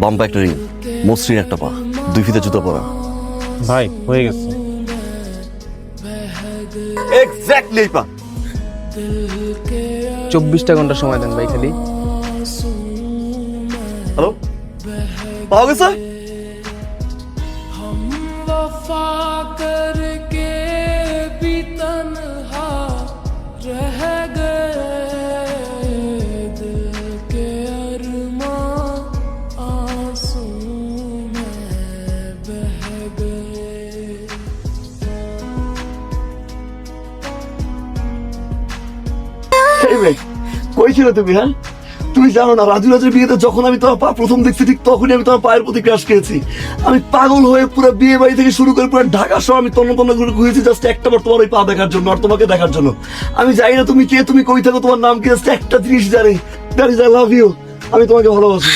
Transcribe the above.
বাম্পা একটা রিং মসৃণ একটা পা দুই ফিতে জুতো পরা। ভাই হয়ে গেছে। এক্স্যাক্টলি এই পা। চব্বিশটা ঘণ্টা সময় দেন ভাই খালি। হ্যালো পাওয়া গেছে? এই ভাই কই ছিল তুমি হ্যাঁ? তুমি জানো না, রাজু রাজের বিয়েতে যখন আমি তোমার পা প্রথম দেখছি, ঠিক তখনই আমি তোমার পায়ের প্রতি ক্রাশ খেয়েছি। আমি পাগল হয়ে পুরো বিয়ে বাড়ি থেকে শুরু করে পুরো ঢাকা শহর আমি তন্ন তন্ন করে ঘুরেছি জাস্ট একটা বার তোমার ওই পা দেখার জন্য আর তোমাকে দেখার জন্য। আমি জানি না তুমি কে, তুমি কই থাকো, তোমার নাম কি জাস্ট একটা জিনিস জানি। That is I love you আমি তোমাকে ভালোবাসি।